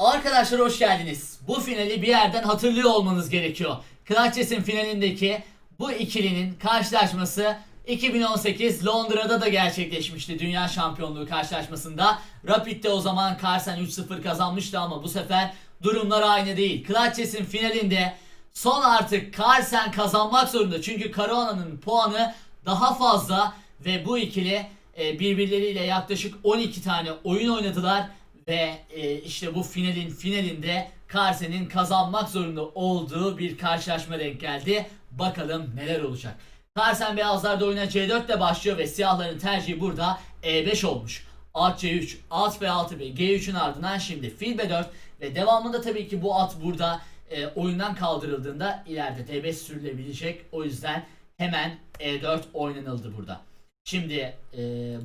Arkadaşlar hoş geldiniz. Bu finali bir yerden hatırlıyor olmanız gerekiyor. Clutch Chess'in finalindeki bu ikilinin karşılaşması 2018 Londra'da da gerçekleşmişti. Dünya Şampiyonluğu karşılaşmasında. Rapid'de o zaman Carlsen 3-0 kazanmıştı ama bu sefer durumlar aynı değil. Clutch Chess'in finalinde son artık Carlsen kazanmak zorunda. Çünkü Caruana'nın puanı daha fazla ve bu ikili e, birbirleriyle yaklaşık 12 tane oyun oynadılar ve e, işte bu finalin finalinde Carlsen'in kazanmak zorunda olduğu bir karşılaşma denk geldi. Bakalım neler olacak. Carlsen beyazlarda oyuna C4 ile başlıyor ve siyahların tercihi burada E5 olmuş. At C3, at B6 ve G3'ün ardından şimdi fil B4 ve devamında tabii ki bu at burada e, oyundan kaldırıldığında ileride D5 sürülebilecek. O yüzden hemen E4 oynanıldı burada. Şimdi e,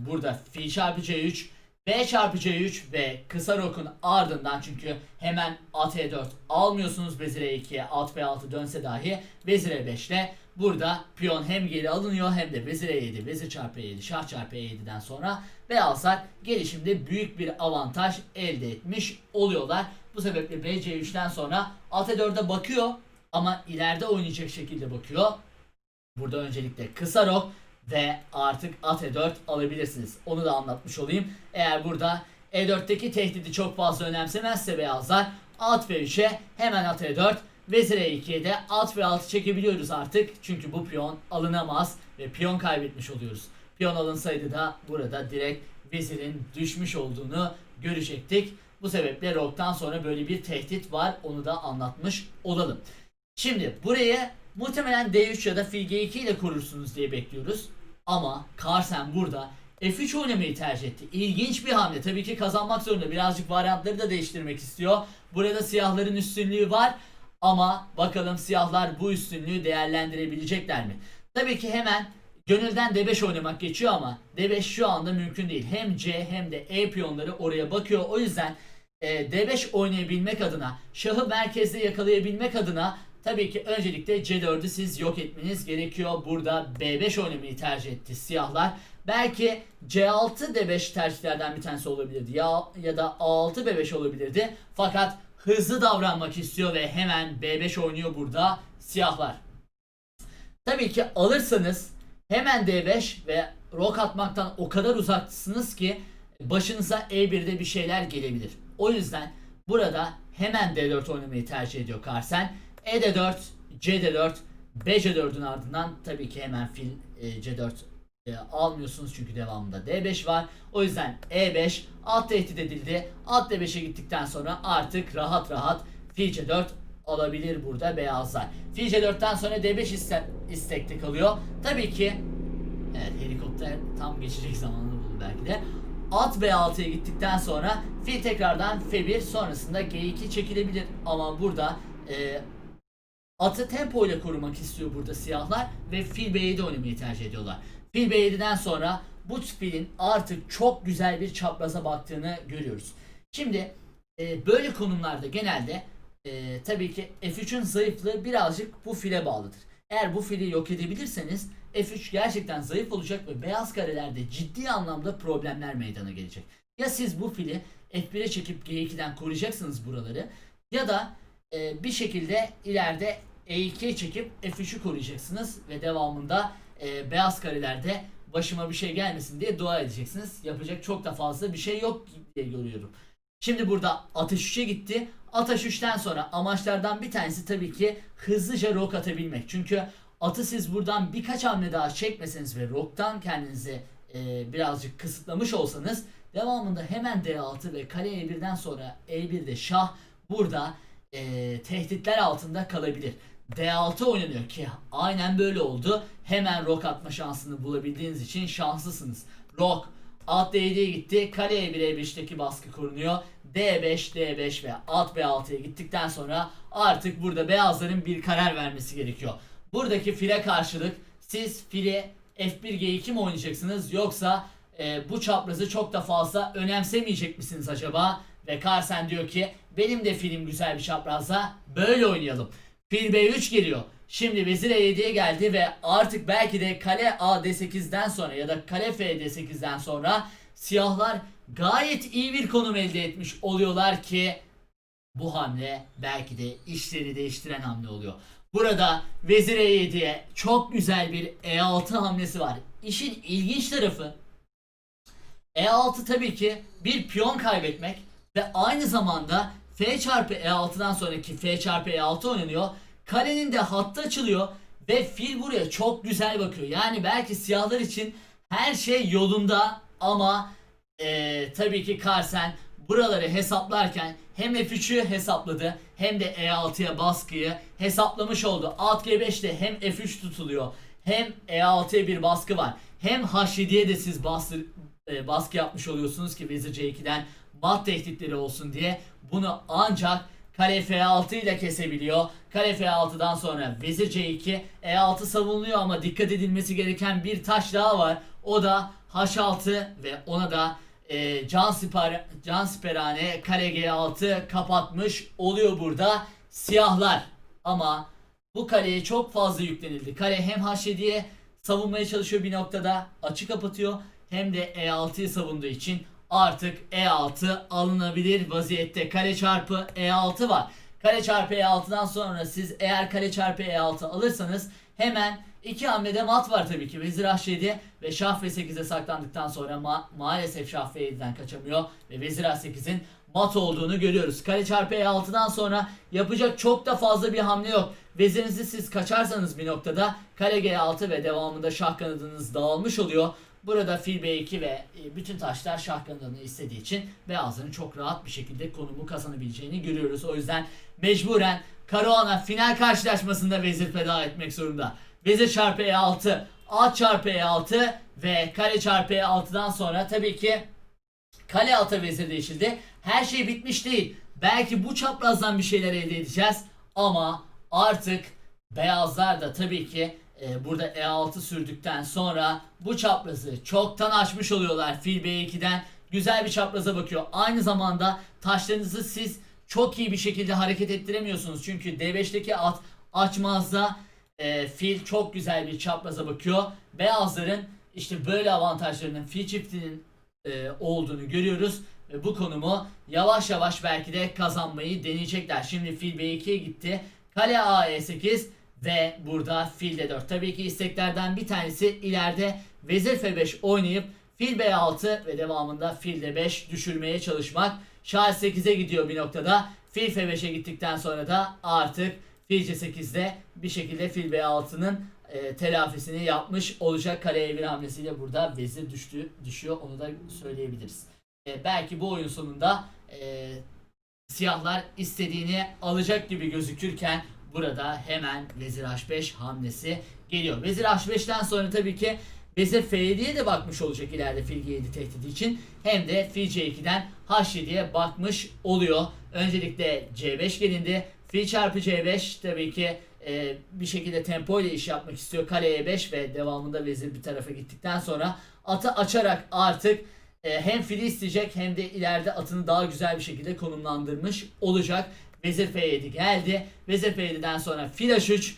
burada fil çarpı C3, B çarpı C3 ve kısa rokun ardından çünkü hemen at E4 almıyorsunuz vezir E2'ye at B6 dönse dahi vezir E5 ile burada piyon hem geri alınıyor hem de vezir E7 vezir çarpı E7 şah çarpı E7'den sonra beyazlar gelişimde büyük bir avantaj elde etmiş oluyorlar. Bu sebeple B C3'ten sonra at E4'e bakıyor ama ileride oynayacak şekilde bakıyor. Burada öncelikle kısa rok ve artık at E4 alabilirsiniz. Onu da anlatmış olayım. Eğer burada E4'teki tehdidi çok fazla önemsemezse beyazlar at V3'e hemen at E4 Vezir E2'ye de at V6 çekebiliyoruz artık. Çünkü bu piyon alınamaz ve piyon kaybetmiş oluyoruz. Piyon alınsaydı da burada direkt vezirin düşmüş olduğunu görecektik. Bu sebeple roktan sonra böyle bir tehdit var. Onu da anlatmış olalım. Şimdi buraya muhtemelen D3 ya da fil G2 ile kurursunuz diye bekliyoruz. Ama Carlsen burada F3 oynamayı tercih etti. İlginç bir hamle. Tabii ki kazanmak zorunda. Birazcık varyantları da değiştirmek istiyor. Burada siyahların üstünlüğü var. Ama bakalım siyahlar bu üstünlüğü değerlendirebilecekler mi? Tabii ki hemen gönülden D5 oynamak geçiyor ama D5 şu anda mümkün değil. Hem C hem de E piyonları oraya bakıyor. O yüzden e, D5 oynayabilmek adına, şahı merkezde yakalayabilmek adına tabii ki öncelikle C4'ü siz yok etmeniz gerekiyor. Burada B5 oynamayı tercih etti siyahlar. Belki C6 D5 tercihlerden bir tanesi olabilirdi ya ya da A6 B5 olabilirdi. Fakat hızlı davranmak istiyor ve hemen B5 oynuyor burada siyahlar. Tabii ki alırsanız hemen D5 ve rok atmaktan o kadar uzaksınız ki başınıza E1'de bir şeyler gelebilir. O yüzden burada hemen D4 oynamayı tercih ediyor Carlsen. E ED4, CD4, BC4'ün ardından tabii ki hemen fil e, C4 e, almıyorsunuz çünkü devamında D5 var. O yüzden E5 alt tehdit edildi. Alt D5'e gittikten sonra artık rahat rahat fil C4 alabilir burada beyazlar. Fil C4'ten sonra D5 iste, istekli kalıyor. Tabii ki Evet helikopter tam geçecek zamanını buldu belki de. At B6'ya gittikten sonra fil tekrardan F1 sonrasında G2 çekilebilir ama burada e, atı tempo ile korumak istiyor burada siyahlar ve fil B7 oynamayı tercih ediyorlar. Fil B7'den sonra bu filin artık çok güzel bir çapraza baktığını görüyoruz. Şimdi e, böyle konumlarda genelde e, tabii ki F3'ün zayıflığı birazcık bu file bağlıdır. Eğer bu fili yok edebilirseniz F3 gerçekten zayıf olacak ve beyaz karelerde ciddi anlamda problemler meydana gelecek. Ya siz bu fili F1'e çekip G2'den koruyacaksınız buraları ya da e, bir şekilde ileride E2'ye çekip F3'ü koruyacaksınız ve devamında e, beyaz karelerde başıma bir şey gelmesin diye dua edeceksiniz. Yapacak çok da fazla bir şey yok diye görüyorum. Şimdi burada Ateş 3'e gitti. Ateş 3'ten sonra amaçlardan bir tanesi tabii ki hızlıca rok atabilmek. Çünkü atı siz buradan birkaç hamle daha çekmeseniz ve roktan kendinizi e, birazcık kısıtlamış olsanız devamında hemen D6 ve kale E1'den sonra E1'de şah burada e, tehditler altında kalabilir. D6 oynanıyor ki aynen böyle oldu. Hemen rok atma şansını bulabildiğiniz için şanslısınız. Rok At D7'ye gitti. Kale E1 E5'teki baskı korunuyor. D5, D5 ve at B6'ya gittikten sonra artık burada beyazların bir karar vermesi gerekiyor. Buradaki file karşılık siz fili F1 G2 mi oynayacaksınız yoksa e, bu çaprazı çok da fazla önemsemeyecek misiniz acaba? Ve Carlsen diyor ki benim de filim güzel bir çaprazla böyle oynayalım. Fil B3 geliyor. Şimdi vezir E7'ye geldi ve artık belki de kale A D8'den sonra ya da kale F D8'den sonra siyahlar gayet iyi bir konum elde etmiş oluyorlar ki Bu hamle belki de işleri değiştiren hamle oluyor. Burada Vezir E7'ye çok güzel bir E6 hamlesi var. İşin ilginç tarafı E6 tabii ki bir piyon kaybetmek ve aynı zamanda F çarpı E6'dan sonraki F çarpı E6 oynanıyor. Kalenin de hattı açılıyor ve fil buraya çok güzel bakıyor. Yani belki siyahlar için her şey yolunda ama eee, tabii ki Carlsen buraları hesaplarken hem F3'ü hesapladı hem de E6'ya baskıyı hesaplamış oldu. Alt G5'te hem F3 tutuluyor hem E6'ya bir baskı var. Hem H7'ye de siz bastır, e, baskı yapmış oluyorsunuz ki Vezir C2'den mat tehditleri olsun diye. Bunu ancak Kale F6 ile kesebiliyor. Kale F6'dan sonra Vezir C2 E6 savunuluyor ama dikkat edilmesi gereken bir taş daha var. O da H6 ve ona da e, can, siper, can siperhane Kale G6 kapatmış oluyor burada siyahlar. Ama bu kaleye çok fazla yüklenildi. Kale hem H7'ye savunmaya çalışıyor bir noktada açı kapatıyor hem de E6'yı savunduğu için artık E6 alınabilir vaziyette. Kale çarpı E6 var. Kale çarpı E6'dan sonra siz eğer kale çarpı E6 alırsanız hemen iki hamlede mat var tabii ki. Vezir H7 ve Şah F8'e saklandıktan sonra ma- maalesef Şah F7'den kaçamıyor ve Vezir H8'in mat olduğunu görüyoruz. Kale çarpı E6'dan sonra yapacak çok da fazla bir hamle yok. Vezirinizi siz kaçarsanız bir noktada kale G6 ve devamında şah kanadınız dağılmış oluyor. Burada fil B2 ve e, bütün taşlar şah kanadını istediği için beyazların çok rahat bir şekilde konumu kazanabileceğini görüyoruz. O yüzden mecburen Caruana final karşılaşmasında vezir feda etmek zorunda. Vezir çarpı E6, at çarpı E6 ve kale çarpı E6'dan sonra tabii ki Kale ata vezir değişildi. Her şey bitmiş değil. Belki bu çaprazdan bir şeyler elde edeceğiz. Ama artık beyazlar da tabii ki e, burada E6 sürdükten sonra bu çaprazı çoktan aşmış oluyorlar. Fil B2'den güzel bir çapraza bakıyor. Aynı zamanda taşlarınızı siz çok iyi bir şekilde hareket ettiremiyorsunuz. Çünkü D5'teki at açmazda e, fil çok güzel bir çapraza bakıyor. Beyazların işte böyle avantajlarının fil çiftinin e, olduğunu görüyoruz. Ve bu konumu yavaş yavaş belki de kazanmayı deneyecekler. Şimdi fil B2'ye gitti. Kale A E8 ve burada fil D4. Tabii ki isteklerden bir tanesi ileride vezir F5 oynayıp fil B6 ve devamında fil D5 düşürmeye çalışmak. Şah 8'e gidiyor bir noktada. Fil F5'e gittikten sonra da artık fil C8'de bir şekilde fil B6'nın e, telafisini yapmış olacak kale E1 hamlesiyle burada vezir düştü, düşüyor onu da söyleyebiliriz. E, belki bu oyun sonunda e, siyahlar istediğini alacak gibi gözükürken burada hemen vezir H5 hamlesi geliyor. Vezir H5'ten sonra tabii ki vezir F7'ye de bakmış olacak ileride fil G7 tehdidi için. Hem de fil C2'den H7'ye bakmış oluyor. Öncelikle C5 gelindi. Fil çarpı C5 tabii ki e, bir şekilde tempo ile iş yapmak istiyor. Kale E5 ve devamında vezir bir tarafa gittikten sonra atı açarak artık e, hem fili isteyecek hem de ileride atını daha güzel bir şekilde konumlandırmış olacak. Vezir F7 geldi. Vezir F7'den sonra fil H3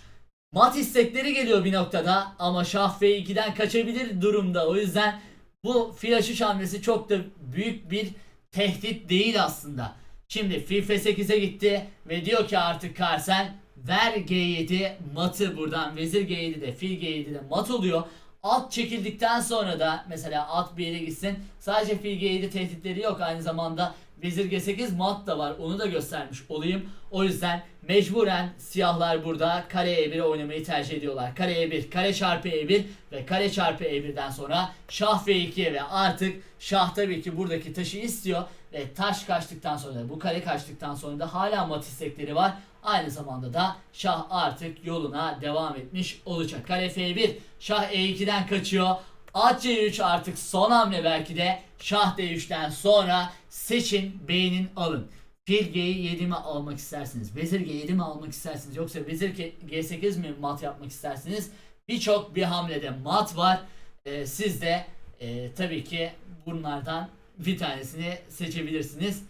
mat istekleri geliyor bir noktada ama Şah F2'den kaçabilir durumda. O yüzden bu fil H3 hamlesi çok da büyük bir tehdit değil aslında. Şimdi fil F8'e gitti ve diyor ki artık Carlsen ver G7 matı buradan vezir G7'de fil G7'de mat oluyor. At çekildikten sonra da mesela at bir yere gitsin sadece fil G7 tehditleri yok aynı zamanda vezir G8 mat da var onu da göstermiş olayım. O yüzden mecburen siyahlar burada kare E1'e oynamayı tercih ediyorlar. Kare E1, kare çarpı E1 ve kare çarpı E1'den sonra şah F2'ye ve artık şah tabii ki buradaki taşı istiyor ve taş kaçtıktan sonra bu kare kaçtıktan sonra da hala mat istekleri var. Aynı zamanda da şah artık yoluna devam etmiş olacak. Kale F1, şah E2'den kaçıyor. At C3 artık son hamle belki de şah D3'ten sonra seçin beğenin alın. Fil G7 mi almak istersiniz? Vezir G7 mi almak istersiniz? Yoksa vezir G8 mi mat yapmak istersiniz? Birçok bir hamlede mat var. Ee, siz de e, tabii ki bunlardan bir tanesini seçebilirsiniz.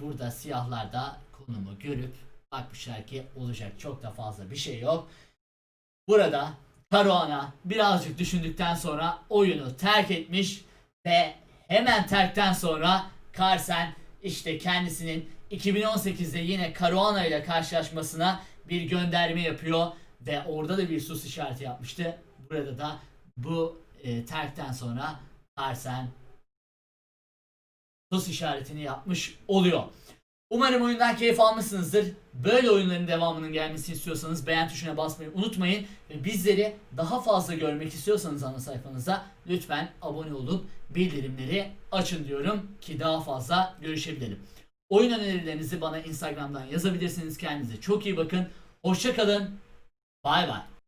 Burada siyahlar da konumu görüp bakmışlar ki olacak çok da fazla bir şey yok. Burada Caruana birazcık düşündükten sonra oyunu terk etmiş ve hemen terkten sonra Carlsen işte kendisinin 2018'de yine Caruana ile karşılaşmasına bir gönderme yapıyor ve orada da bir sus işareti yapmıştı. Burada da bu e, terkten sonra Carlsen sus işaretini yapmış oluyor. Umarım oyundan keyif almışsınızdır. Böyle oyunların devamının gelmesini istiyorsanız beğen tuşuna basmayı unutmayın. Ve bizleri daha fazla görmek istiyorsanız ana sayfanıza lütfen abone olup bildirimleri açın diyorum ki daha fazla görüşebilelim. Oyun önerilerinizi bana Instagram'dan yazabilirsiniz. Kendinize çok iyi bakın. Hoşçakalın. Bay bay.